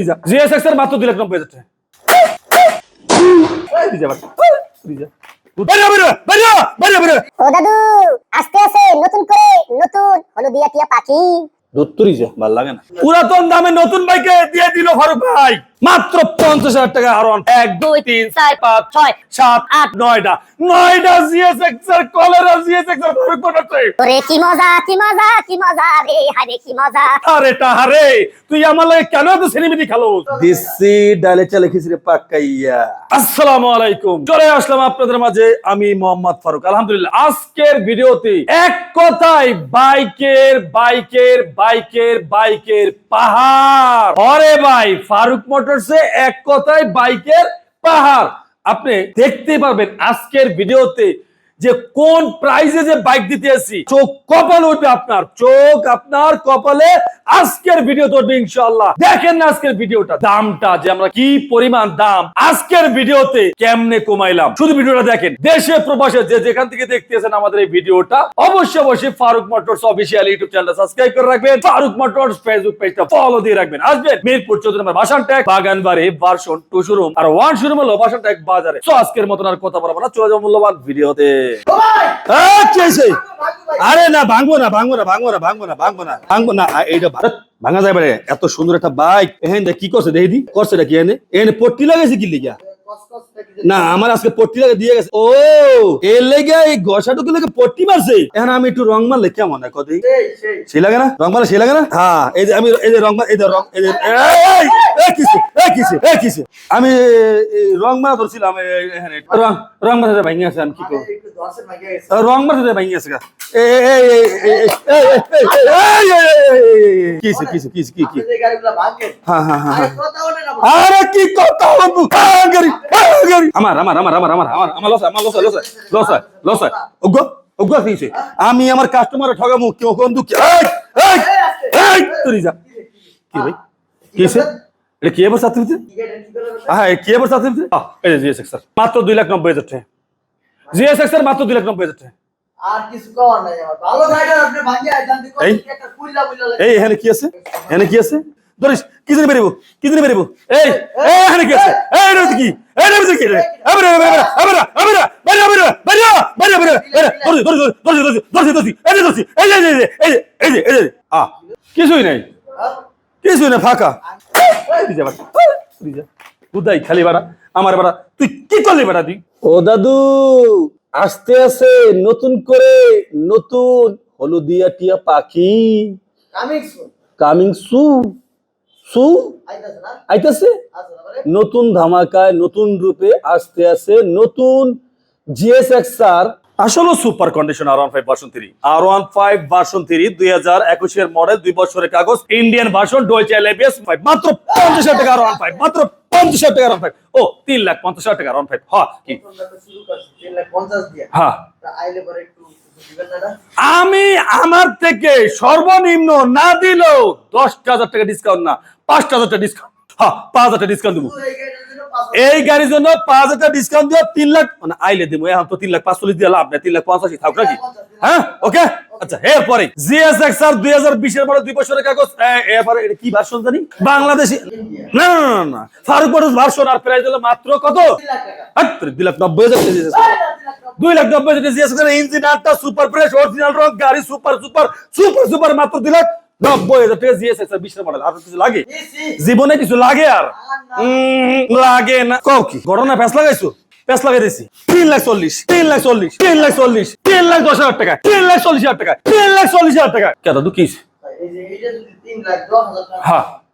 Reza GSX এর মাত্র 2 লাখ নব্বই হাজার টাকা। রিজা বাট রিজা বেরিয়া বেরিয়া বেরিয়া বেরিয়া বেরিয়া ও দাদু আস্তে আস্তে নতুন করে নতুন। হলুদিয়া টিয়া পাখি। দত্তরি যা ভালো লাগে না। পুরাতন দামে নতুন বাইকে দিয়ে দিল ফারুক ভাই। মাত্র পঞ্চাশ হাজার টাকা হারন এক দুই তিন চার পাঁচ ছয় সাত আট নয়টা নয়টা জিএসএক্স এর কলেরা জিএসএক্স এর ফারুক বানাচ্ছে ওরে কি মজা কি মজা কি মজা রে হারে কি মজা। আরে টাহারে তুই আমার লাগে কেন এত সিনেমিটি খেলো দিসি ডালে চালে খিচড়ি পাকাইয়া আসসালামু আলাইকুম। চলে আসলাম আপনাদের মাঝে আমি মোহাম্মদ ফারুক। আলহামদুলিল্লাহ আজকের ভিডিওতে এক কথায় বাইকের বাইকের বাইকের বাইকের পাহাড়। অরে ভাই ফারুক মোটরসে এক কথায় বাইকের পাহাড়। আপনি দেখতে পাবেন আজকের ভিডিওতে যে কোন প্রাইজে যে বাইক দিতে আসি চোখ কপাল উঠবে আপনার, চোখ আপনার কপালে আজকের ভিডিও উঠবে ইনশাআল্লাহ। দেখেন না আজকের ভিডিওটা দামটা যে আমরা কি পরিমাণ দাম, আজকের ভিডিওতে কেমনে কমাইলাম। শুধু ভিডিওটা দেখেন, দেশে প্রবাসে যে যেখান থেকে দেখতেছেন আমাদের এই ভিডিওটা অবশ্যই অবশ্যই ফারুক মোটরস অফিসিয়াল ইউটিউব চ্যানেলটা সাবস্ক্রাইব করে রাখবেন। ফারুক মোটরস ফেসবুক পেজটা ফলো দিয়ে রাখবেন। আসবেন মিরপুর চৌধুরী নম্বর বাসান ট্যাগ বাগানবাড়ি ভার্সন টু শোরুম আর ওয়ান শোরুম হলো বাসান ট্যাগ বাজারে। তো আজকের মতন আর কথা বলব না, চলে যাব মূল্যবান ভিডিওতে? আরে না ভাঙবো না ভাঙবো না ভাঙবো না ভাঙবো না ভাঙবো না ভাঙবো না। এইটা ভারত ভাঙা যাবে এত সুন্দর একটা বাইক এহেন কি করছে দেখি করছে কি এনে? এনে পট্টি লাগাইছে কি লিগা না আমার আজকে পট্টি লাগে দিয়ে গেছে। ও এর লেগে এই গসাটুকু লেগে পট্টি মারছে। এখন আমি একটু রং মারলে কেমন হয় কত সেই লাগে না? রং মারলে সেই লাগে না? হ্যাঁ এই যে আমি এই যে রং এই যে রং এই যে কিসে? এই কিসে? আমি রং মারা ধরছিলাম রং রং মারা ভাঙে আছে আমি কি করব? রং মারতে ভাঙি গেছে আমার আমার আমার আমার আমার আমার আমার লস আমার লস লস লস লস অজ্ঞ অজ্ঞ দিয়েছে আমি আমার কাস্টমার ঠগামু কেউ কোন দুঃখ তুই যা কি ভাই কি এটা কি এবার ছাত্রীতে হ্যাঁ কি এবার ছাত্রীতে মাত্র দুই লাখ নব্বই হাজার টাকা জিএসএক্স স্যার মাত্র দুই লাখ নব্বই হাজার টাকা আর কিছু কওয়ার নাই আমার ভালো গাড়ি আপনি ভাঙিয়ে আইতাম দি একটা কুইলা বুইলা লাগে এই এখানে কি আছে এখানে কি আছে ধরিস কি জানি বেরিব কি জানি বেরিব এই এই এখানে কি আছে এই এটা হচ্ছে কি এই এটা হচ্ছে কি রে আবার আবার আবার আবার বেরিয়া বেরিয়া বেরিয়া বেরিয়া বেরিয়া বেরিয়া ধরি ধরি ধরি ধরি ধরি ধরি এই যে ধরি এই এই এই এই এই আ কিছুই নাই হ্যাঁ? কিছুই না ফাঁকা খালি বাড়া আমার বাড়া তুই কি করলি বাড়া তুই? ও দাদু আসতে আসে নতুন করে নতুন হলুদিয়া টিয়া পাখি। কামিং সু সু আইতাছে আচ্ছা নতুন ধামাকায় নতুন রূপে আসতে আসে নতুন জিএসএক্স আর আসলে super condition R one five version three R one five version three দুই হাজার একুশের মডেল দুই বছরের কাগজ ইন্ডিয়ান ভার্সন ডোয়েচ এলএবিএস ফাইভ মাত্র পঞ্চাশ হাজার টাকা আর ওয়ান ফাইভ মাত্র পঞ্চাশ হাজার টাকার অনফাইভ ও তিন লাখ পঞ্চাশ হাজার টাকার অনফাইভ হ্যাঁ। আমি আমার থেকে সর্বনিম্ন না দিলেও দশ হাজার টাকা ডিসকাউন্ট না পাঁচ হাজার টাকা ডিসকাউন্ট হ্যাঁ পাঁচ হাজার টাকা ডিসকাউন্ট দেবো। এই গাড়ির জন্য পাঁচ হাজার ডিসকাউন্ট দিয়ে তিন লাখ মানে আইলে দিব এখন তো তিন লাখ পাঁচচল্লিশ দিয়ে লাভ নেই তিন লাখ পঞ্চাশি থাক নাকি? হ্যাঁ ওকে আচ্ছা এরপরে জিএসএক্স আর দুই হাজার বিশের পরে দুই বছরের কাগজ এরপরে এটা কি ভার্সন জানি? বাংলাদেশি না না না, ফারুক মোটরস ভার্সন আর প্রাইস হলো মাত্র কত? দুই লাখ নব্বই হাজার। দুই লাখ নব্বই হাজার জিএস ইঞ্জিন আটটা সুপার ফ্রেশ অরিজিনাল রং গাড়ি সুপার সুপার সুপার সুপার মাত্র দুই লাখ। নব্বই হাজার টাকা জিএসএক্স আর বিশের মডেল আর কিছু লাগে? জীবনে কিছু লাগে আর? লাগে না। কও কি? ঘটনা প্যাস লাগাইছো? প্যাস লাগাই দিয়েছি তিন লাখ চল্লিশ তিন লাখ চল্লিশ তিন লাখ চল্লিশ তিন লাখ দশ হাজার টাকা তিন লাখ চল্লিশ হাজার টাকা তিন লাখ চল্লিশ হাজার টাকা। কে দাদু কি এই যে এইটা যদি তিন লাখ দশ হাজার টাকা হ্যাঁ,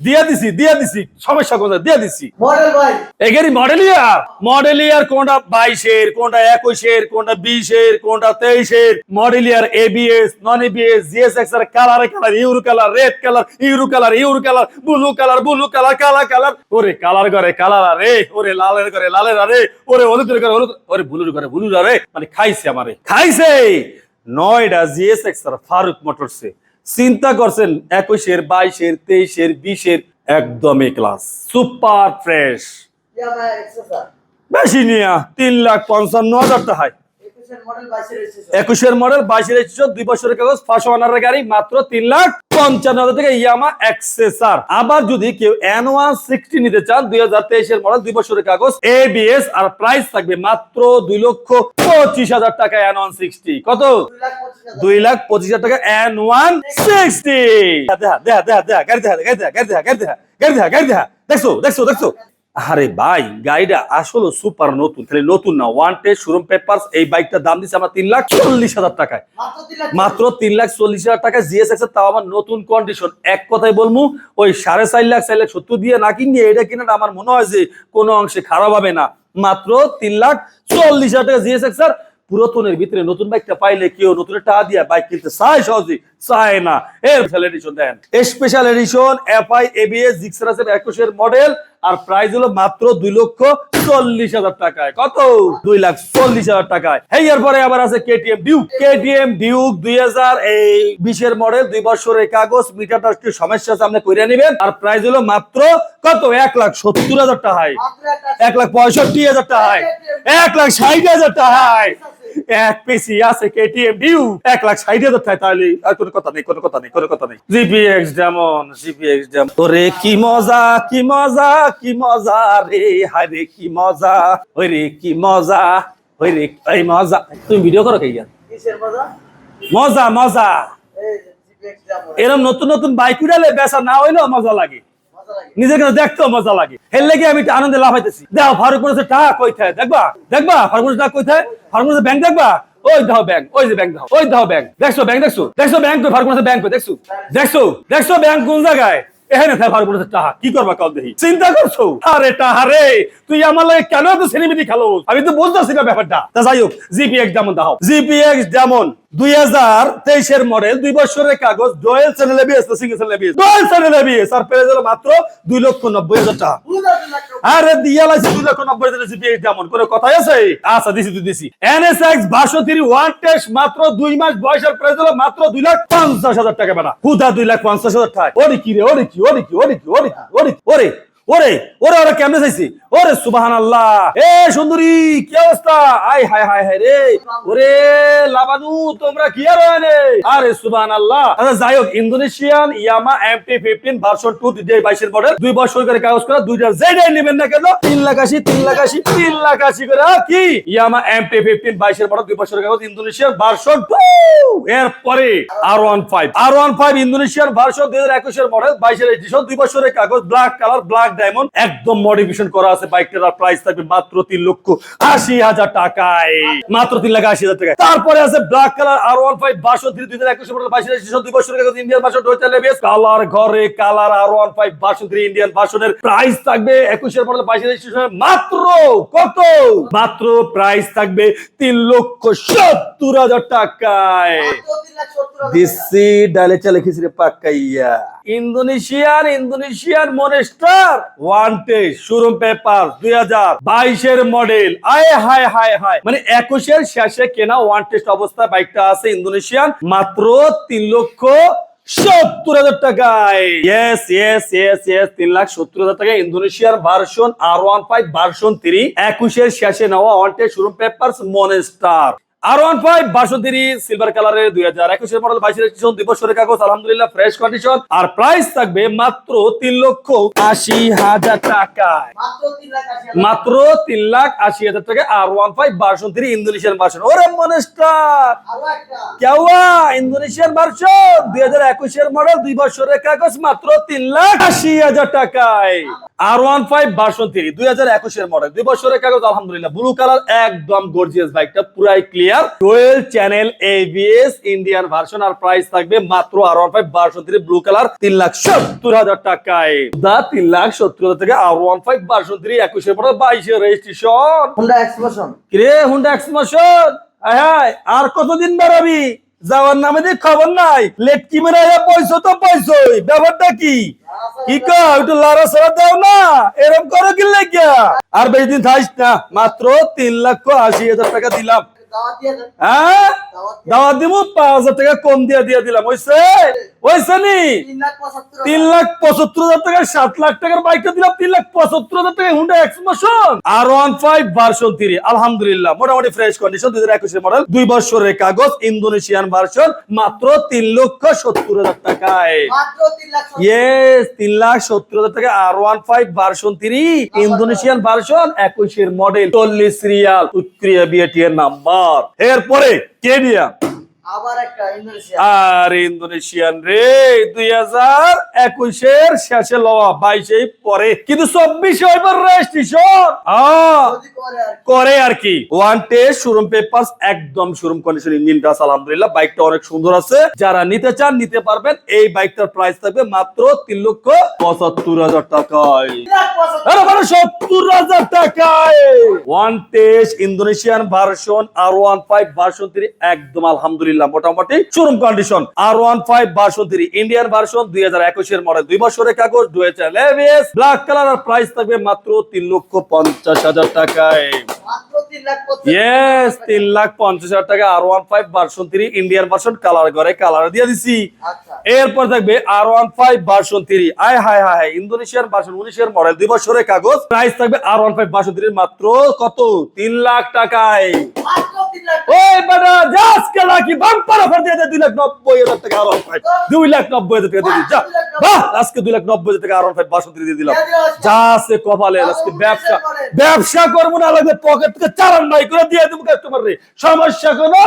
দিয়া দিছি দিয়া দিছি। সমস্যা কোথায়? দিয়া দিছি। মডেল ভাই। এগেরি মডেল ইয়ার? মডেল ইয়ার কোনটা বাইশের কোনটা একুশের কোনটা বিশের কোনটা তেইশের? Model year ABS non ABS GSX এর colour colour euro colour red colour euro colour euro colour blue colour blue colour কালা কালার ওরে কালার করে কালার আরে ওরে লালের করে লালের আরে ওরে হলুদের করে হলুদ ওরে ব্লুর করে ব্লুর আরে। মানে খাইছে আমারে। খাইছে! নয়ডা জিএসএক্স আর ফারুক মোটরসে চিন্তা করছেন একুশের বাইশের তেইশের বিশের একদমই ক্লাস সুপার ফ্রেশ বেশি নিয়া তিন লাখ পঞ্চান্ন হাজার টাকা একুশের মডেল বাইশের এসেছে। একুশের মডেল বাইশের দুই বছরের কাগজ আনারের গাড়ি মাত্র তিন লাখ পঞ্চান্ন হাজার থেকে ইয়ামা এক্সেসার আবার যদি কেউ এন ওয়ান সিক্সটি নিতে চান, দুই হাজার মডেল দুই বছরের কাগজ এবিএস আর প্রাইস থাকবে মাত্র দুই লক্ষ পঁচিশ হাজার টাকা এন ওয়ান সিক্সটি কত? দুই লাখ পঁচিশ হাজার টাকা এন ওয়ান সিক্সটি দেখা দেখা দেখা দেখা দেখা দেখা দেখা দেখা দেখা। দেখছ দেখছ দেখছ? আরে ভাই গাড়িটা আসলে সুপার নতুন। খালি নতুন না ওয়ান টেস্ট শোরুম পেপার এই বাইকটার দাম দিচ্ছে আমরা তিন লাখ চল্লিশ হাজার টাকায়। মাত্র তিন লাখ চল্লিশ। হাজার টাকা জিএসএক্স এর তাও আমার নতুন কন্ডিশন এক কথায় বলব ওই সাড়ে চার লাখ চার লাখ সত্তর দিয়ে না কিনে এটা কিনা আমার মনে হয় যে কোনো অংশে খারাপ হবে না। মাত্র তিন লাখ চল্লিশ হাজার টাকা জিএসএক্স আর পুরাতনের ভিতরে নতুন বাইকটা পাইলে কেউ নতুন টাকা দিয়ে বাইক কিনতে চায় সহজে চায় না এর স্পেশাল এডিশন দেন। Special edition FI ABS Gixxer আছে একুশের মডেল আর প্রাইস হলো মাত্র দুই লক্ষ চল্লিশ হাজার টাকায়। কত? দুই লাখ চল্লিশ হাজার টাকায়। এই এরপরে আবার আছে কেটিএম ডিউক কেটিএম ডিউক দুই হাজার এই বিশের মডেল দুই বছরের কাগজ মিটারটা একটু সমস্যা আপনি করে নেবেন। আর প্রাইস হলো মাত্র কত? এক লাখ সত্তর হাজার টাকায়। এক লাখ পঁয়ষট্টি হাজার টাকায়। এক লাখ ষাট হাজার টাকায়। এক পিসি আছে কেটিএম ডিউ। এক লাখ ষাট হাজার তাহলে। আর কোনো কথা নেই কোনো কথা নেই কোনো কথা নেই। জিপিএক্স যেমন জিপিএক্স যেমন। ওরে কি মজা কি মজা কি মজা রে হায় রে কি মজা ওই রে কি মজা ওই রে এই মজা। তুমি ভিডিও করো কে মজা? মজা এরকম নতুন নতুন বাইক উড়ালে বেচা না হইলেও মজা লাগে। নিজেকে দেখতেও মজা লাগে। এর লেগে আমি আনন্দে লাফাইতেছি দেখো, ফারুক মনে টাকা কই থাকে দেখবা? দেখবা? ফারুক মনে টাকা কই থাকে ফারুক মনে ব্যাংক দেখবা? ওই দাও ব্যাংক, ওই যে ব্যাংক দাও ওই দাও ব্যাংক। দেখছ ব্যাংক, দেখছ? দেখছ ব্যাংক ফারুক মনে ব্যাংক দেখছ? দেখছ? দেখছ ব্যাংক কোন জায়গায়? এখানে ফারুক মনে টাকা কি করবা কল দেখি? চিন্তা করছ? আরে টাহা তুই আমার লাগে কেন এত সিনেমিটি খেলো আমি তো বুঝতেছি না ব্যাপারটা। তা যাই হোক, জিপিএক্স যেমন দাও জিপিএক্স যেমন দুই হাজার তেইশের দুই বছরের কাগজ dual channel ABS single channel ABS dual channel ABS আর পেয়ে গেল মাত্র দুই লক্ষ নব্বই হাজার টাকা। আরে দিয়া লাইছে, দুই লক্ষ নব্বই হাজার জিপিএস যেমন কোনো কথাই আছে? আচ্ছা দিছি তুই দিছি। এনএসএক্স বাষট্টি ওয়ান টেস্ট মাত্র দুই মাস বয়সের প্রাইস হলো মাত্র দুই লাখ পঞ্চাশ হাজার টাকা বেড়া হুদা দুই লাখ পঞ্চাশ হাজার টাকা। ওরে কি রে, ওরে কি ওরে কি ওরে কি ওরে কি, ওরে ওরে ওরে ওরে ওরে, কেমনে চাইছি ওরে সুবাহান আল্লাহ এ, সুন্দরী, কি অবস্থা? আই হাই হাই হাই রে। ওরে, লাবানু, তোমরা কি আর এনে আরে সুবাহান আল্লাহ আচ্ছা যাই হোক Indonesian Yamaha MT fifteen version two দুই বাইশের মডেল। দুই বছর করে কাগজ করা, দুইটা যেটাই নেবেন না কেন? তিন লাখ আশি, তিন লাখ আশি, তিন লাখ আশি করে। কি? ইয়ামা এমটি ফিফটিন বাইশের মডেল, দুই বছরের কাগজ, ইন্দোনেশিয়ান ভার্সন টু। এরপরে R one five. R one five Indonesian version দুই হাজার একুশের মডেল, বাইশের এডিশন দুই বছরের কাগজ ব্ল্যাক কালার ব্ল্যাক ডায়মন্ড একদম মডিফিকেশন করা আছে বাইকটার প্রাইস থাকবে মাত্র তিন লক্ষ আশি হাজার টাকায়। মাত্র তিন লাখ আশি হাজার টাকায়। তারপরে আছে black colour R one five version three দুই হাজার একুশের মডেল বাইশের এডিশন দুই বছরের কাগজ ইন্ডিয়ান টোয়েন্টি লেভেস কালার ঘরে colour R one five version three Indian ভার্সনের প্রাইস থাকবে একুশের মডেল বাইশের এডিশনের মাত্র কত? মাত্র প্রাইস থাকবে তিন লক্ষ সত্তর হাজার টাকায়। দিসি ডালে চালে খিচড়ি পাকাইয়া। Indonesian Indonesian monster showroom paper দুই হাজার বাইশের মডেল আয় হায় হায় হায়। মানে একুশের শেষে কেনা অবস্থায় বাইকটা আছে ইন্দোনেশিয়ান, মাত্র তিন লক্ষ সত্তর হাজার টাকায়। তিন লাখ সত্তর হাজার টাকা ইন্দোনেশিয়ার version R one five version three একুশের শেষে নেওয়া one showroom paper monster. R one five বাষট্টি সিলভার কালারের দুই হাজার একুশের মডেল বাইশের রেজিস্ট্রেশন দুই বছরের কাগজ আলহামদুলিল্লাহ ফ্রেশ কন্ডিশন আর প্রাইস থাকবে মাত্র তিন লক্ষ আশি হাজার টাকায়। মাত্র তিন লাখ আশি হাজার মাত্র তিন লাখ আশি হাজার টাকা R one five version Indonesian version ওরে মনেস্টার! কেওয়া ইন্দোনেশিয়ান ভার্সন দুই হাজার একুশের মডেল দুই বছরের কাগজ মাত্র তিন লাখ আশি হাজার টাকায়। আর ওয়ান ফাইভ ভার্সন দুই হাজার একুশের মডেল দুই বছরের কাগজ আলহামদুলিল্লাহ। ব্লু কালার একদম গর্জিয়াস বাইকটা পুরাই clear gear dual channel ABS Indian version আর প্রাইস থাকবে মাত্র R one five blue colour তিন লাখ সত্তর হাজার টাকায়। দা তিন লাখ সত্তর হাজার টাকা আর ওয়ান ফাইভ একুশের পরে রেজিস্ট্রেশন হুন্ডা এক্সপ্রেশন কিরে হুন্ডা হায় আর কতদিন বেরোবি? যাওয়ার নামে দিয়ে খবর নাই। লেট কি মেরে পয়সা তো পয়সই। ব্যাপারটা কি? কি কর একটু লারা সারা দাও না। এরকম করো কি লেগিয়া? আর বেশি দিন থাইস না। মাত্র তিন লক্ষ আশি হাজার টাকা দিলাম। হ্যাঁ? দাওয়াত দিব পাঁচ হাজার টাকা কম দিয়ে দিয়ে দিলাম ওইসে ওইসে নি? তিন লাখ পঁচাত্তর হাজার। টাকা সাত লাখ টাকার বাইকটা দিলাম তিন লাখ পঁচাত্তর হাজার টাকা Honda R one five version আলহামদুলিল্লাহ মোটামুটি ফ্রেশ কন্ডিশন দুই হাজার একুশের মডেল দুই বছরের কাগজ ইন্দোনেশিয়ান ভার্সন মাত্র তিন লক্ষ সত্তর হাজার টাকায়। মাত্র তিন লাখ সত্তর। ইয়েস তিন লাখ সত্তর হাজার টাকা R one five version three Indonesian version একুশের মডেল চল্লিশ রিয়াল উত্তরিয়া বিএটি এর নাম্বার এরপরে কেনিয়া। আর ইন্দোনেশিয়ান রে দুই হাজার একুশের শেষে লওয়া বাইশে পরে। কিন্তু চব্বিশে এবার রেজিস্ট্রেশন করে আর কি। ওয়ান টেস্ট শোরুম পেপারস একদম শোরুম কন্ডিশন ইঞ্জিন টাচ আলহামদুলিল্লাহ বাইকটা অনেক সুন্দর আছে। যারা নিতে চান নিতে পারবেন এই বাইকটার প্রাইস থাকবে মাত্র তিন লক্ষ পঁচাত্তর হাজার টাকায়। সত্তর হাজার টাকায়। One test Indonesian version R one five version three একদম আলহামদুলিল্লাহ। মোটামুটি showroom condition R one five version three Indian version দুই হাজার একুশের মডেল দুই বছরের কাগজ এবিএস ব্ল্যাক কালার আর প্রাইস থাকবে মাত্র তিন লক্ষ পঞ্চাশ হাজার টাকায়। তিন লাখ ইয়েস তিন লাখ পঞ্চাশ হাজার টাকা R one five version three Indian version colour করে কালার দিয়ে দিছি। আচ্ছা। এরপর থাকবে R one five version three আয় হায় হায় হায় ইন্দোনেশিয়ান ভার্সন উনিশের মডেল দুই বছরের কাগজ। প্রাইস থাকবে R one five version three মাত্র কত? তিন লাখ টাকায়। ওই বেটা বাম্পার অফার দিয়ে দুই লাখ নব্বই হাজার টাকা আর দুই লাখ নব্বই হাজার টাকা দিয়ে যা বাহ আজকে দুই লাখ নব্বই হাজার টাকা আর ফাইভ ভার্সন দিয়ে দিলাম। যা আছে কপালে আজকে ব্যবসা ব্যবসা করব না পকেট থেকে চালান বাই করে দিয়ে দেবো কাস্টমার রে? সমস্যা কোনো?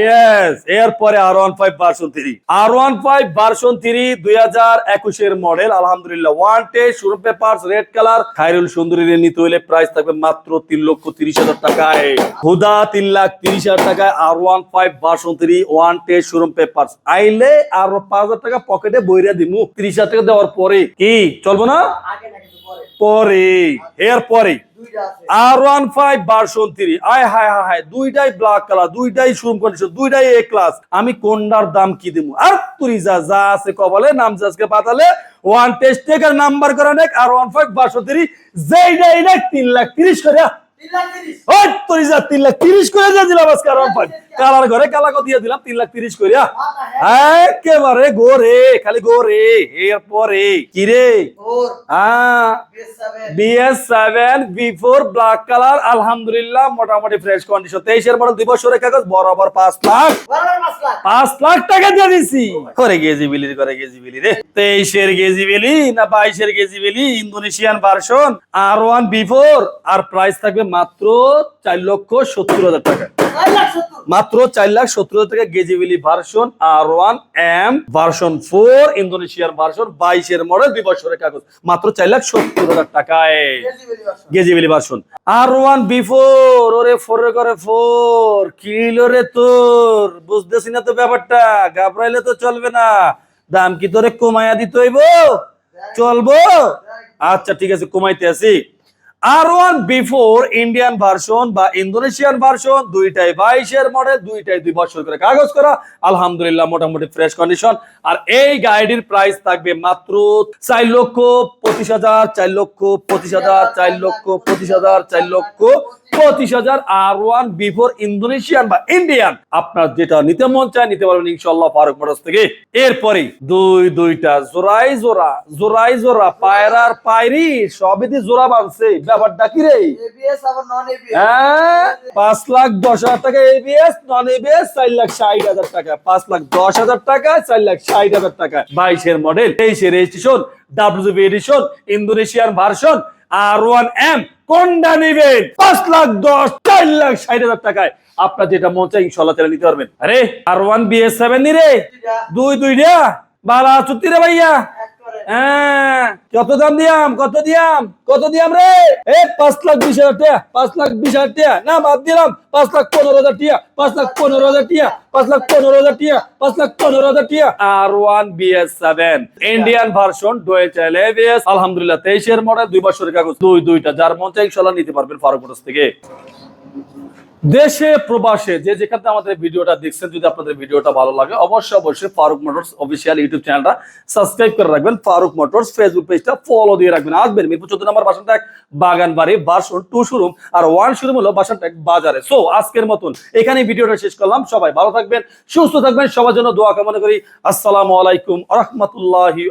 ইয়েস এরপরে R one five version three R one five version three দুই হাজার একুশের মডেল আলহামদুলিল্লাহ ওয়ান টে শুরু পেপার রেড কালার খাইরুল সুন্দরী নিতে হইলে প্রাইস থাকবে মাত্র তিন লক্ষ তিরিশ হাজার টাকায়। হুদা তিন লাখ তিরিশ হাজার টাকায় R one five version three one টে শোরুম পেপার আইলে আর পাঁচ হাজার টাকা পকেটে বইরা দিমু। তিরিশ হাজার টাকা দেওয়ার পরে কি? চলবো না? পরে। পরে। দুইটা আছে। R one five version three আয় হায় হায় হায় দুইটাই ব্ল্যাক কালার দুইটাই শোরুম কন্ডিশন দুইটাই এ ক্লাস আমি কোনটার দাম কি দিব আর তুই যা যা আছে কবলে নাম আজকে পাতালে ওয়ান টেস্ট নাম্বার করে নেক R one five version three যেইটাই নেক তিন লাখ তিরিশ করে তিন ওই তুই যা তিন লাখ তিরিশ করে দিয়ে দিলাম আজকে আর ওয়ান কালার ঘরে কালাকো দিয়ে দিলাম তিন লাখ তিরিশ করে মাথা একেবারে গোরে খালি গোরে এরপরে কি রে? ওর বেশ seven BS seven V four black colour আলহামদুলিল্লাহ মোটামুটি ফ্রেশ কন্ডিশন তেইশের মডেল দুই বছরের কাগজ বরাবর পাঁচ লাখ। বরাবর পাঁচ লাখ। পাঁচ লাখ টাকা দিয়ে দিছি। করে গেজি বিলি করে গেজি বিলি রে। তেইশের গেজি বিলি না বাইশের গেজি বিলি? Indonesian version R one V four আর প্রাইস থাকবে মাত্র চার লক্ষ সত্তর হাজার টাকা। মাত্র চার লাখ সত্তর হাজার টাকা গেজিবিলি version R one M version four ইন্দোনেশিয়ার ভার্সন বাইশের মডেল দুই বছরের কাগজ। মাত্র চার লাখ সত্তর হাজার টাকায় গেজিবিলি version R one V four ওরে ফোরে করে ফোর কিলো রে তোর? বুঝতেছি না তো ব্যাপারটা ঘাবড়াইলে তো চলবে না। দাম কি তোরে কমাইয়া দিতে হইব? চলবো? আচ্ছা ঠিক আছে কমাইতে আছি R one V four Indian version বা ইন্দোনেশিয়ান ভার্সন দুইটাই বাইশের মডেল দুইটাই দুই বছর করে কাগজ করা। আলহামদুলিল্লাহ, মোটামুটি ফ্রেশ কন্ডিশন আর এই গাড়ির প্রাইস থাকবে মাত্র চার লক্ষ পঁচিশ হাজার, চার লক্ষ পঁচিশ হাজার, চার লক্ষ পঁচিশ হাজার, চার লক্ষ পঁচিশ হাজার R one V four Indonesian বা ইন্ডিয়ান আপনার যেটা নিতে মন চায় নিতে পারবেন ইনশাল্লাহ ফারুক মোটরস থেকে। এরপরে দুই দুইটা জোড়াই জোড়া জোড়াই জোড়া পায়রার পায়রি সবই দিয়ে জোড়া বানছে। ব্যাপারটা কি রে? হ্যাঁ পাঁচ লাখ দশ হাজার টাকা এবিএস নন এবিএস চার লাখ ষাট হাজার টাকা। পাঁচ লাখ দশ হাজার টাকা চার লাখ ষাট হাজার টাকা। বাইশের মডেল তেইশের registration WB edition Indonesian version R one M কোনটা নেবেন? পাঁচ লাখ দশ চার লাখ ষাট হাজার টাকায়। আপনার যেটা মন চাই ইনশাল্লাহ তাহলে নিতে পারবেন। আরে আর ওয়ান বিএস সেভেন নি রে? দুই দুই রে বালা চুত্তি রে ভাইয়া। হ্যাঁ কত দাম দিয়াম, কত দিয়াম কত দিয়াম রে? এ, পাঁচ লাখ বিশ হাজার টাকা, পাঁচ লাখ বিশ হাজার টাকা। না, বাদ দিলাম, পাঁচ লাখ পনেরো হাজার টিয়া পাঁচ লাখ পনেরো হাজার টিয়া পাঁচ লাখ পনেরো হাজার টিয়া পাঁচ লাখ পনেরো হাজার টিয়া R one BS seven Indian version dual ABS আলহামদুলিল্লাহ, তেইশের মডেল দুই বছরের কাগজ, দুই, দুইটা, যার মন চাই ইনশাল্লাহ নিতে পারবেন ফারুক থেকে। দেশে, প্রবাসে, যে যেখান আমাদের ভিডিওটা দেখছেন, যদি আপনাদের ভিডিওটা ভালো লাগে, অবশ্যই অবশ্যই ফারুক মোটরস অফিসিয়াল ইউটিউব চ্যানেলটা সাবস্ক্রাইব করে রাখবেন। ফারুক মোটরস ফেসবুক পেজটা ফলো দিয়ে রাখবেন। আসবেন মিরপুর চোদ্দ নম্বর বাসানটা বাগান বাড়ি ভার্সন টু শোরুম আর ওয়ান শোরুম হলো বাসানটা বাজারে। সো আজকের মতন এখানে ভিডিওটা শেষ করলাম। সবাই ভালো থাকবেন, সুস্থ থাকবেন। সবার জন্য দোয়া কামনা করি। আসসালামু আলাইকুম রহমতুল্লাহি